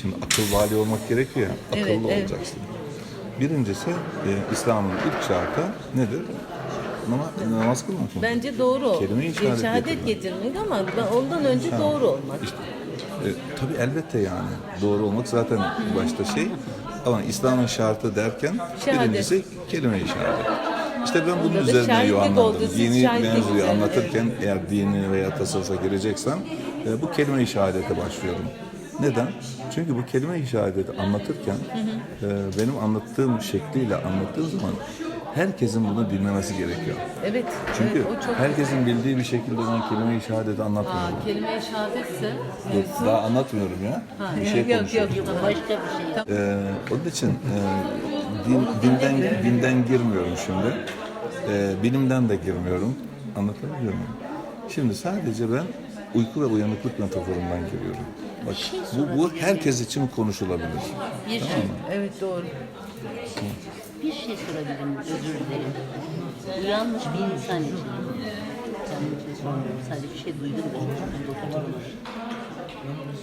Şimdi akıl vali olmak gerekiyor ya. Akıllı Evet, evet. olacaksın. Birincisi e, İslam'ın ilk şartı nedir? Namaz, namaz kılmak mı? Bence doğru. Kelime-i şehadet şehadet getirmek ama ondan önce doğru olmak. İşte, e, tabii elbette yani. Doğru olmak zaten başta şey. Ama İslam'ın şartı derken Şehadet. birincisi kelime-i şehadet. İşte ben bunun Burada da üzerine siz Dini mevzuyu anlatırken eğer dini veya tasavvufa gireceksen e, bu kelime-i şehadete başlıyorum. Neden? Çünkü bu kelime-i şehadeti anlatırken e, benim anlattığım şekliyle anlattığım zaman herkesin bunu bilmemesi gerekiyor. Evet. Çünkü evet, o çok herkesin bildiği bir şekilde ben kelime-i şehadeti anlatmıyorum. Aa, kelime-i şehadetse Yok, daha anlatmıyorum ya. Bir şey yok yok yok. Başka bir şey. Ee, onun için e, din, dinden, dinden girmiyorum şimdi. Ee, bilimden de girmiyorum. Anlatabiliyor muyum? Şimdi sadece ben uyku ve uyanıklık metaforundan giriyorum. Bak bu, bu herkes için konuşulabilir. Bir şey, Evet doğru. bir şey sorabilirim, özür dilerim. Uyanmış bir insan için. Şey sormuyorum, sadece bir şey duydum da.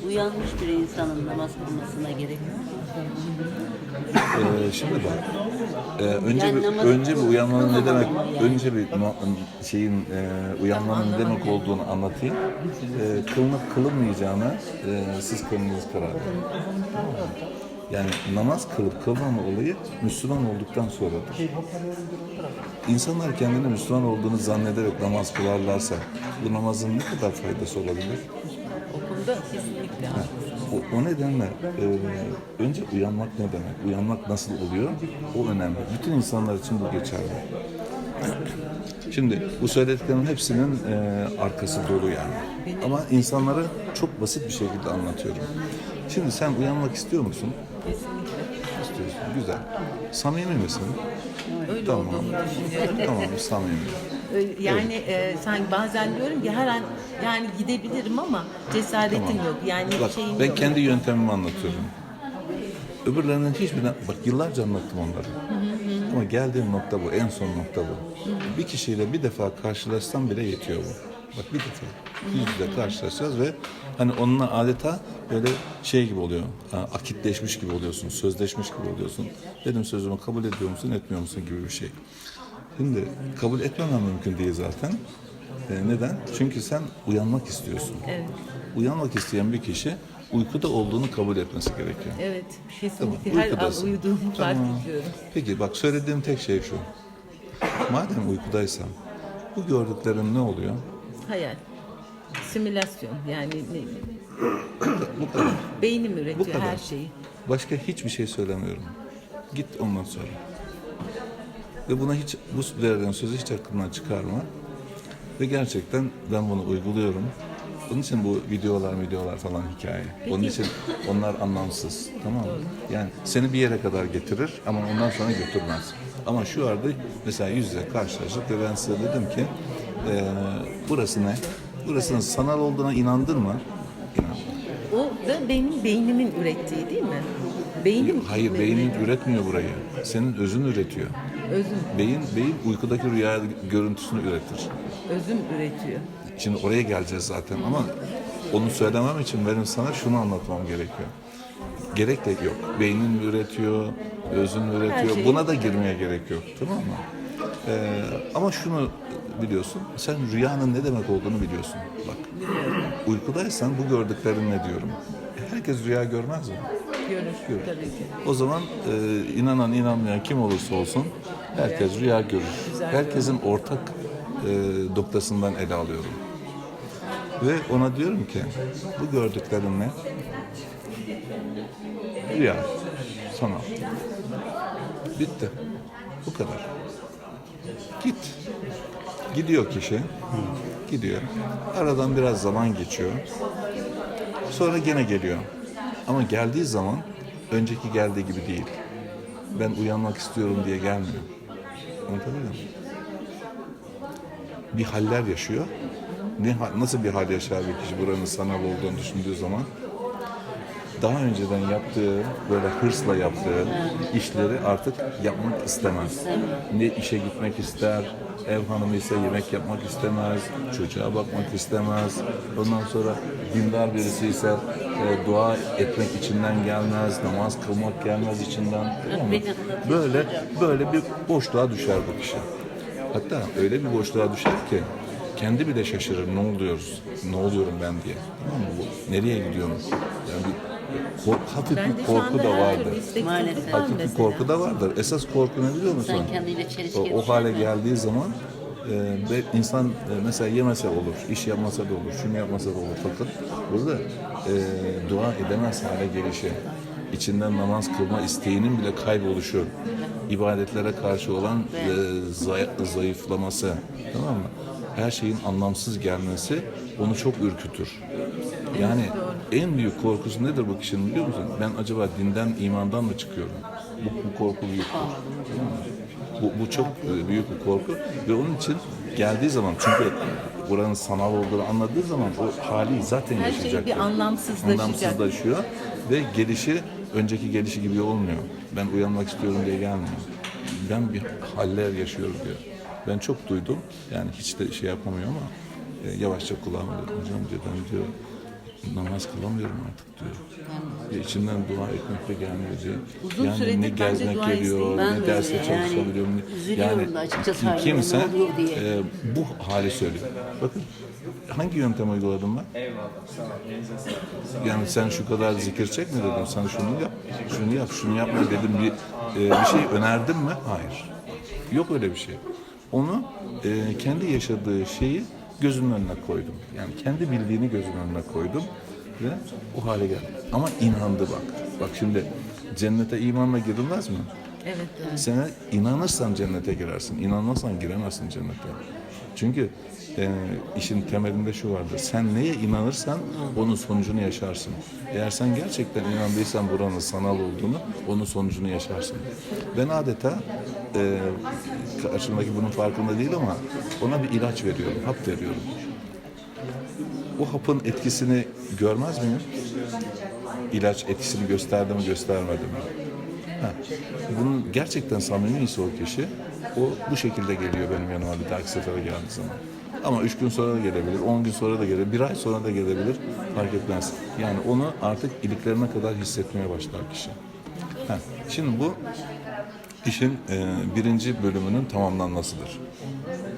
Uyanmış bir insanın namaz kılmasına gerek yok. Ee, şimdi bak. e, önce Yani bir, namaz önce bir uyanmanın ne demek? Önce bir şeyin e, uyanmanın ne demek olduğunu anlatayım. E, kılınıp kılınmayacağına e, siz kendiniz karar verin. Yani namaz kılıp kılmama olayı Müslüman olduktan sonradır. İnsanlar kendini Müslüman olduğunu zannederek namaz kılarlarsa bu namazın ne kadar faydası olabilir? Okulda kesinlikle. O, o nedenle e, önce uyanmak ne demek? Uyanmak nasıl oluyor? O önemli. Bütün insanlar için bu geçerli. Şimdi bu söylediklerimin hepsinin e, arkası dolu yani. Ama insanlara çok basit bir şekilde anlatıyorum. Şimdi sen uyanmak istiyor musun? Kesinlikle. Güzel. Samimi misin? Öyle Tamam. olduğunu düşünüyorum. Tamam, samimi. Yani e, sanki bazen diyorum ki her an yani gidebilirim ama cesaretim Tamam. yok. Yani Bak şeyim ben yok. kendi yöntemimi anlatıyorum. Öbürlerinin hiçbirine, bak yıllarca anlattım onları. Ama geldiğim nokta bu, en son nokta bu. Bir kişiyle bir defa karşılaşsam bile yetiyor bu. Bak bir defa yüz yüze karşılaşacağız ve hani onunla adeta böyle şey gibi oluyor, ha, akitleşmiş gibi oluyorsun, sözleşmiş gibi oluyorsun. Benim sözümü kabul ediyor musun, etmiyor musun gibi bir şey. Şimdi kabul etmemem mümkün değil zaten. E, neden? Çünkü sen uyanmak istiyorsun. Evet. Uyanmak isteyen bir kişi uykuda olduğunu kabul etmesi gerekiyor. Evet. Kesinlikle Tamam, her an uykudasın. uyuduğumu fark Tamam. ediyorum. Peki bak söylediğim tek şey şu. Madem uykudaysan bu gördüklerin ne oluyor? Hayal. Simülasyon yani ne, Bu kadar. beynim Bu üretiyor kadar. her şeyi. Başka hiçbir şey söylemiyorum. Git ondan sonra. Ve buna hiç bu verdiğin sözü hiç aklından çıkarma. Ve gerçekten ben bunu uyguluyorum. Onun için bu videolar videolar falan hikaye. Onun için onlar anlamsız. Tamam mı? Yani seni bir yere kadar getirir ama ondan sonra götürmez. Ama şu arada mesela yüz yüze karşılaştık ve ben size dedim ki eee burası ne? Burasının sanal olduğuna inandın mı? İnandım. O da benim beynimin ürettiği değil mi? Beynim Hayır beynin üretmiyor burayı. Senin özün üretiyor. özüm Beyin, beyin uykudaki rüya görüntüsünü üretir. özüm üretiyor. Şimdi oraya geleceğiz zaten ama onu söylemem için benim sana şunu anlatmam gerekiyor. Gerek de yok. Beynin üretiyor, özün üretiyor. şeyi- Buna da girmeye gerek yok. Tamam mı? Ee, ama şunu biliyorsun. Sen rüyanın ne demek olduğunu biliyorsun. Bak. Uykudaysan bu gördüklerin ne diyorum. Herkes rüya görmez mi? Görür, Görür. tabii ki. O zaman e, inanan inanmayan kim olursa olsun herkes rüya görür. Herkesin ortak e, noktasından ele alıyorum. Ve ona diyorum ki bu gördüklerin ne? Rüya. Sanal. Bitti. Bu kadar. Gidiyor kişi. Gidiyor. Aradan biraz zaman geçiyor. Sonra gene geliyor. Ama geldiği zaman önceki geldiği gibi değil. Ben uyanmak istiyorum diye gelmiyor. Anlatabiliyor muyum? Bir haller yaşıyor. Ne, nasıl bir hal yaşar bir kişi buranın sanal olduğunu düşündüğü zaman? Daha önceden yaptığı, böyle hırsla yaptığı işleri artık yapmak istemez. Ne işe gitmek ister, ev hanımı ise yemek yapmak istemez, çocuğa bakmak istemez. Ondan sonra dindar birisi ise e, dua etmek içinden gelmez, namaz kılmak gelmez içinden. Tamam mı? Böyle böyle bir boşluğa düşer bu kişi. Hatta öyle bir boşluğa düşer ki kendi bile şaşırır ne oluyoruz, ne oluyorum ben diye. Tamam mı? Nereye gidiyorum? Yani kork, hafif Ben de bir şu korku anda da herhangi bir vardır. Maalesef. var Hafif bir mesela. korku da vardır. Esas korku ne biliyor musun? Sen kendiyle çelişki O, o hale geldiği zaman e, ve insan e, mesela yemese olur, iş yapmasa da olur, şunu yapmasa da olur. Fakat burada e, dua edemez hale gelişi, içinden namaz kılma isteğinin bile kayboluşu, ibadetlere karşı olan e, zay- zayıflaması, tamam mı? Her şeyin anlamsız gelmesi onu çok ürkütür. Yani en büyük korkusu nedir bu kişinin biliyor musun? Ben acaba dinden, imandan mı çıkıyorum? Bu, bu korku büyük. Bu, bu çok e, büyük bir korku ve onun için geldiği zaman çünkü buranın sanal olduğunu anladığı zaman o hali zaten Her şey yaşayacak. bir anlamsızlaşacak. Anlamsızlaşıyor ve gelişi önceki gelişi gibi olmuyor. Ben uyanmak istiyorum diye gelmiyor. Ben bir haller yaşıyorum diyor. Ben çok duydum. Yani hiç de şey yapamıyor ama e, yavaşça kulağıma diyor. Hocam diyor ben diyor namaz kılamıyorum artık diyor. Ve içimden dua etmek de gelmiyor diyor. Uzun yani süredir ne bence gezmek dua isteği- Ben ne de derse öyle, yani çalışabiliyorum. üzülüyorum da açıkçası harbiden kimse ne oluyor diye. e, bu hali söylüyor. Bakın hangi yöntem uyguladım ben? Yani sen şu kadar zikir çekme dedim. Sen şunu yap, şunu yap, şunu yapma dedim. Bir, e, bir şey önerdim mi? Hayır. Yok öyle bir şey. Onu e, kendi yaşadığı şeyi gözünün önüne koydum. Yani kendi bildiğini gözünün önüne koydum ve o hale geldi. Ama inandı bak. Bak şimdi cennete imanla girilmez mi? Evet. evet. Sen inanırsan cennete girersin. İnanmazsan giremezsin cennete. Çünkü e, işin temelinde şu vardır. Sen neye inanırsan onun sonucunu yaşarsın. Eğer sen gerçekten inandıysan buranın sanal olduğunu, onun sonucunu yaşarsın. Ben adeta e, karşımdaki bunun farkında değil ama ona bir ilaç veriyorum, hap veriyorum. O hapın etkisini görmez miyim? İlaç etkisini gösterdi mi, göstermedi mi? Ha, bunun gerçekten samimiyse o kişi, o bu şekilde geliyor benim yanıma bir dahaki sefere geldiği zaman. Ama üç gün sonra da gelebilir, on gün sonra da gelebilir, bir ay sonra da gelebilir, fark etmez. Yani onu artık iliklerine kadar hissetmeye başlar kişi. Ha, şimdi bu işin e, birinci bölümünün tamamlanmasıdır.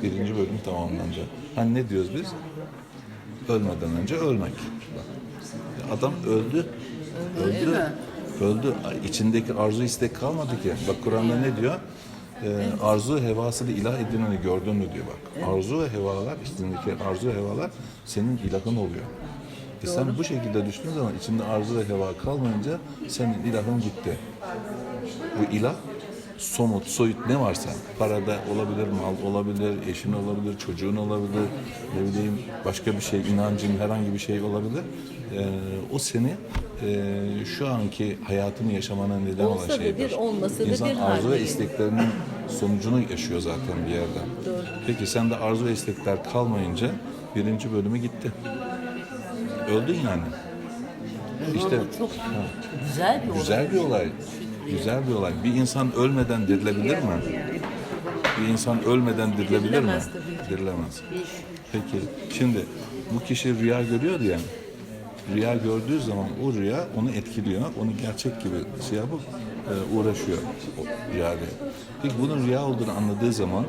Birinci bölüm tamamlandı. Hani ne diyoruz biz? Ölmeden önce ölmek. Bak, Adam öldü. Öldü. Öldü. İçindeki arzu istek kalmadı ki. Bak Kur'an'da ne diyor? Ee, arzu hevasını ilah edineni gördün mü diyor bak. Arzu ve hevalar, içindeki arzu ve hevalar senin ilahın oluyor. E sen bu şekilde düştüğün zaman içinde arzu ve heva kalmayınca senin ilahın gitti. Bu ilah somut, soyut ne varsa parada olabilir, mal olabilir, eşin olabilir, çocuğun olabilir, ne bileyim başka bir şey, inancın herhangi bir şey olabilir. Ee, o seni e, şu anki hayatını yaşamana neden Olsa olan da şeydir. bir, olmasa da İnsan bir arzu ve isteklerinin sonucunu yaşıyor zaten bir yerden. Peki sende arzu ve istekler kalmayınca birinci bölümü gitti. Öldün yani. İşte çok güzel bir olay. Güzel bir olay. Güzel bir olay. Bir insan ölmeden dirilebilir mi? Bir insan ölmeden dirilebilir mi? Dirilemez tabii ki. Dirilemez. Peki şimdi bu kişi rüya görüyor ya. Rüya gördüğü zaman o rüya onu etkiliyor. Onu gerçek gibi şey yapıp e, uğraşıyor o rüyayla. Peki bunun rüya olduğunu anladığı zaman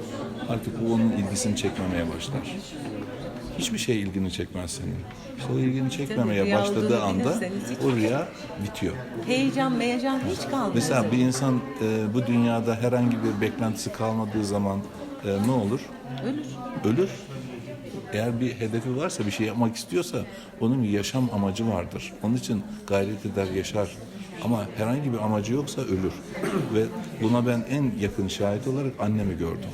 artık bu onun ilgisini çekmemeye başlar. Hiçbir şey ilgini çekmez senin. İşte o ilgini çekmemeye başladığı olduğunu anda bilirseniz hiç- o rüya bitiyor. Heyecan, meyecan hiç kalmıyor. Mesela bir insan e, bu dünyada herhangi bir beklentisi kalmadığı zaman e, ne olur? Ölür. Ölür. Eğer bir hedefi varsa, bir şey yapmak istiyorsa onun bir yaşam amacı vardır. Onun için gayret eder, yaşar. Ama herhangi bir amacı yoksa ölür. Ve buna ben en yakın şahit olarak annemi gördüm.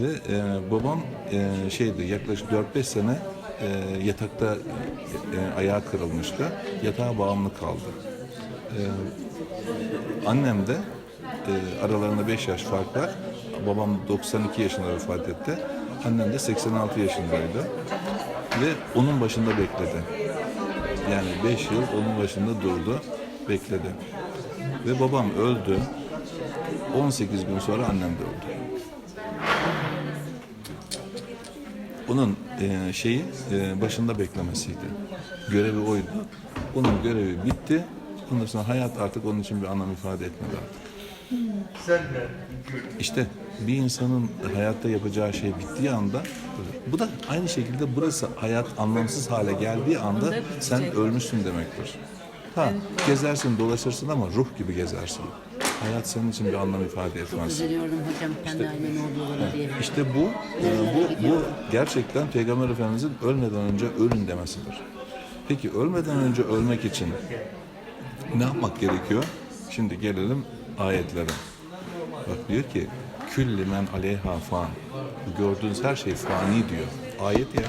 Ve e, babam e, şeydi yaklaşık 4-5 sene e, yatakta e, ayağı kırılmıştı. Yatağa bağımlı kaldı. E, annem de e, aralarında 5 yaş fark var. Babam 92 yaşında vefat etti. Annem de 86 yaşındaydı. Ve onun başında bekledi. Yani 5 yıl onun başında durdu, bekledi. Ve babam öldü. 18 gün sonra annem de öldü. Onun e, şeyi e, başında beklemesiydi. Görevi oydu. Onun görevi bitti. Ondan sonra hayat artık onun için bir anlam ifade etmedi artık. İşte bir insanın hayatta yapacağı şey bittiği anda bu da aynı şekilde burası hayat anlamsız hale geldiği anda sen ölmüşsün demektir. Ha gezersin dolaşırsın ama ruh gibi gezersin. Hayat senin için bir anlam ifade etmez. Üzülüyorum hocam kendi ailemi oluyorlar diye. İşte bu, e, bu, bu gerçekten Peygamber Efendimizin ölmeden önce ölün demesidir. Peki ölmeden önce ölmek için ne yapmak gerekiyor? Şimdi gelelim ayetlere. Bak diyor ki külli men aleyha fan. Bu gördüğünüz her şey fani diyor. Ayet ya.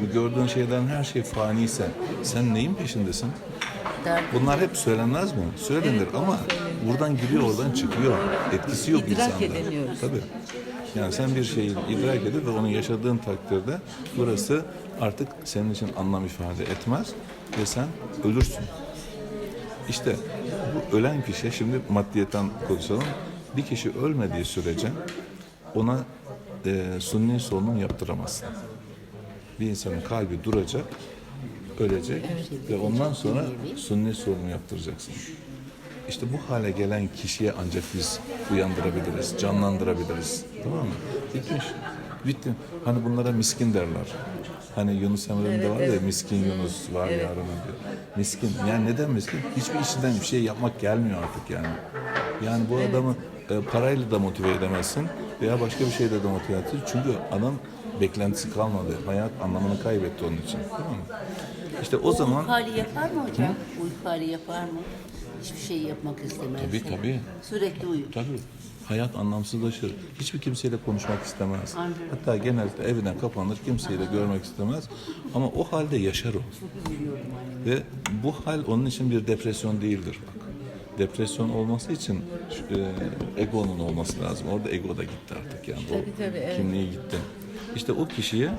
Bu gördüğün şeylerin her şey fani ise sen neyin peşindesin? Bunlar hep söylenmez mi? Söylenir ama buradan giriyor oradan çıkıyor. Etkisi yok İdrak insanda. edemiyoruz. Tabii. Yani sen bir şeyi idrak edip ve onu yaşadığın takdirde burası artık senin için anlam ifade etmez ve sen ölürsün. İşte bu ölen kişi, şimdi maddiyetten konuşalım. Bir kişi ölmediği sürece ona e, sunni solunum yaptıramazsın. Bir insanın kalbi duracak, ölecek ve ondan sonra sunni solunum yaptıracaksın. İşte bu hale gelen kişiye ancak biz uyandırabiliriz, canlandırabiliriz. Tamam mı? Bitmiş. Bitti. Hani bunlara miskin derler. Hani Yunus Emre'nin de var ya miskin Yunus var yarın diyor. Miskin. Yani neden miskin? Hiçbir işinden bir şey yapmak gelmiyor artık yani. Yani bu adamı e, parayla da motive edemezsin veya başka bir şeyle de motive edemezsin. Çünkü adam beklentisi kalmadı. Hayat anlamını kaybetti onun için. Tamam mı? İşte o zaman Uyku hali yapar mı hocam? Uyku hali yapar mı? Hiçbir şey yapmak istemez. Tabii, tabii. Sürekli uyur. Tabii. Hayat anlamsızlaşır. Hiçbir kimseyle konuşmak istemez. Hatta genelde evine kapanır, kimseyle görmek istemez. Ama o halde yaşar o. Ve bu hal onun için bir depresyon değildir. Bak. Depresyon olması için e, egonun olması lazım. Orada ego da gitti artık yani. O Tabii, tabii, evet. kimliği gitti. İşte o kişiye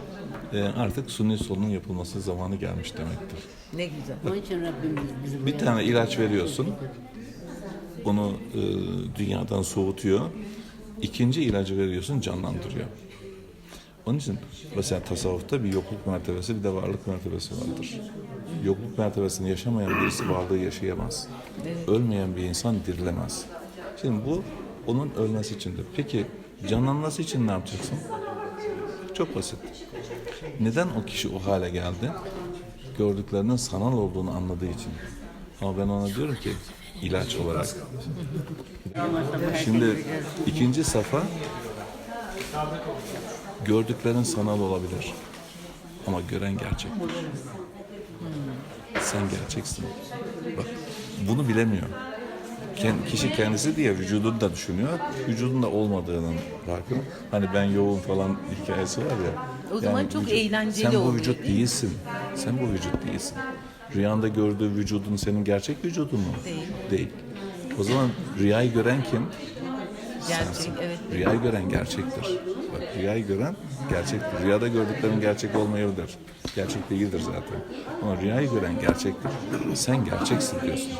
artık sunni solunun yapılması zamanı gelmiş demektir. Ne güzel. Onun için Rabbim bizi Bir tane ilaç veriyorsun. Onu e, dünyadan soğutuyor. İkinci ilacı veriyorsun canlandırıyor. Onun için mesela tasavvufta bir yokluk mertebesi bir de varlık mertebesi vardır. Yokluk mertebesini yaşamayan birisi varlığı yaşayamaz. Ölmeyen bir insan dirilemez. Şimdi bu onun ölmesi içindir. Peki canlanması için ne yapacaksın? Çok basit. Neden o kişi o hale geldi? Gördüklerinin sanal olduğunu anladığı için. Ama ben ona diyorum ki ilaç olarak. Şimdi ikinci safa gördüklerin sanal olabilir. Ama gören gerçektir. Sen gerçeksin. Bak bunu bilemiyor. Ken- Kişi kendisi diye vücudunu da düşünüyor. Vücudunda olmadığının farkında. Hani ben yoğun falan hikayesi var ya. O zaman çok eğlenceli Sen bu oluyor, vücut değil mi? değilsin. Sen bu vücut değilsin. Rüyanda gördüğü vücudun senin gerçek vücudun mu? Değil. Değil. O zaman rüyayı gören kim? Gerçek, Sensin. evet. Rüyayı gören gerçektir. Bak rüyayı gören gerçektir. Rüyada gördüklerin gerçek olmayabilir. Gerçek değildir zaten. Ama rüyayı gören gerçektir. Sen gerçeksin diyorsun.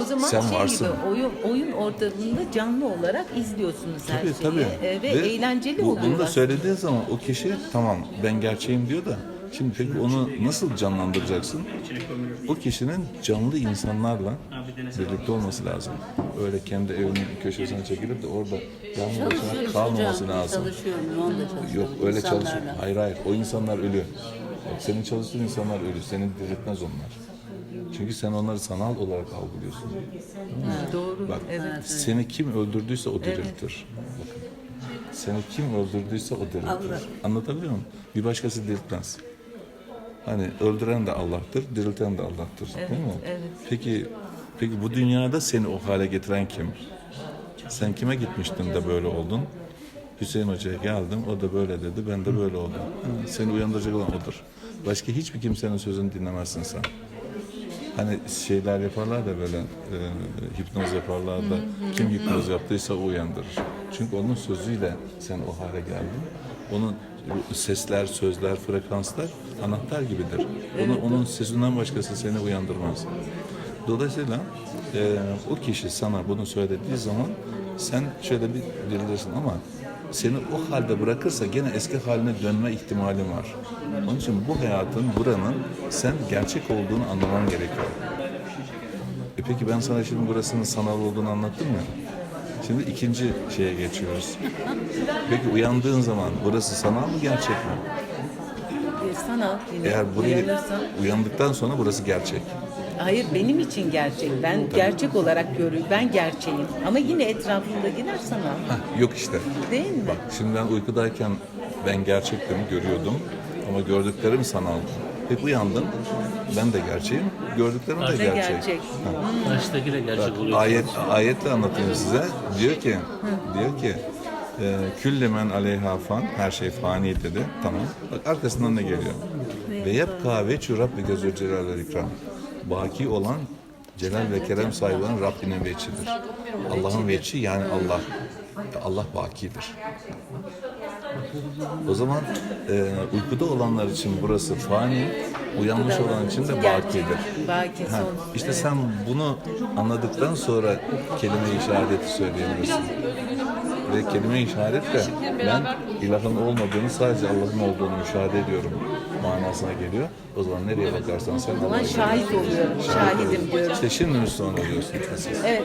O zaman Sen şey varsın. gibi oyun oyun ortamında canlı olarak izliyorsunuz her Tabii şeyi tabii. E, ve, eğlenceli bu, oluyor. Bunu da aslında. söylediği zaman o kişi tamam ben gerçeğim diyor da şimdi peki onu nasıl canlandıracaksın? O kişinin canlı insanlarla birlikte olması lazım. Öyle kendi evinin köşesine çekilip de orada yalnız başına Çalışıyoruz kalmaması hocam. lazım. Çalışıyorum. Yoğun da çalışıyorum. Yok öyle İnsanlarla. çalışıyor. Hayır hayır o insanlar ölü. Bak, senin çalıştığın insanlar ölü. Seni diriltmez onlar. Çünkü sen onları sanal olarak algılıyorsun. Doğru. Bak evet. seni kim öldürdüyse o diriltir. Bakın. Seni kim öldürdüyse o diriltir. Anlatabiliyor muyum? Bir başkası diriltmez. Hani öldüren de Allah'tır, dirilten de Allah'tır. değil mi? evet. Peki peki bu dünyada seni o hale getiren kim? Sen kime gitmiştin de böyle oldun? Hüseyin Hoca'ya geldim, o da böyle dedi, ben de böyle oldum. Ha, Seni uyandıracak olan odur. Başka hiçbir kimsenin sözünü dinlemezsin sen. Hani şeyler yaparlar da böyle e, hipnoz yaparlar da kim hipnoz yaptıysa o uyandırır. Çünkü onun sözüyle sen o hale geldin. Onun sesler, sözler, frekanslar anahtar gibidir. Onu, onun sesinden başkası seni uyandırmaz. Dolayısıyla e, o kişi sana bunu söylediği zaman sen şöyle bir dirilirsin ama seni o halde bırakırsa gene eski haline dönme ihtimalin var. Onun için bu hayatın, buranın sen gerçek olduğunu anlaman gerekiyor. E peki ben sana şimdi burasının sanal olduğunu anlattım mı? Şimdi ikinci şeye geçiyoruz. Peki uyandığın zaman burası sanal mı gerçek mi? E, sanal Eğer burayı uyandıktan sonra burası gerçek. Hayır benim için gerçek. Ben gerçek olarak görüyorum. Ben gerçeğim. Ama yine etrafımdakiler sanal. Hah, yok işte. Değil mi? Bak şimdi ben uykudayken ben gerçektim, görüyordum. Ama gördüklerim sanaldı. Peki uyandım, ben de gerçeğim, gördüklerim de gerçek. gerçek? Ha. Karşıdaki de gerçek Bak, oluyor. ayet, ayetle anlatayım size. Diyor ki, diyor ki, e, külle men aleyha fan, her şey fani dedi. Tamam. Bak arkasından ne geliyor? Ve yep kahve çu Rabbi gözü celal ve ikram. Baki olan celal ve kerem sahibi olan Rabbinin veçidir. Allah'ın veçi yani Allah. Allah bakidir. O zaman e, uykuda olanlar için burası fani, uyanmış olan için de bakidir. Baki Ha, işte sen bunu anladıktan sonra kelime-i işareti söyleyebilirsin. Ve kelime-i işaretle ben ilahın olmadığını sadece Allah'ın olduğunu müşahede ediyorum manasına geliyor. O zaman nereye bakarsan sen O zaman şahit oluyorum. Şahidim diyorum. İşte şimdi Müslüman oluyorsun. Evet.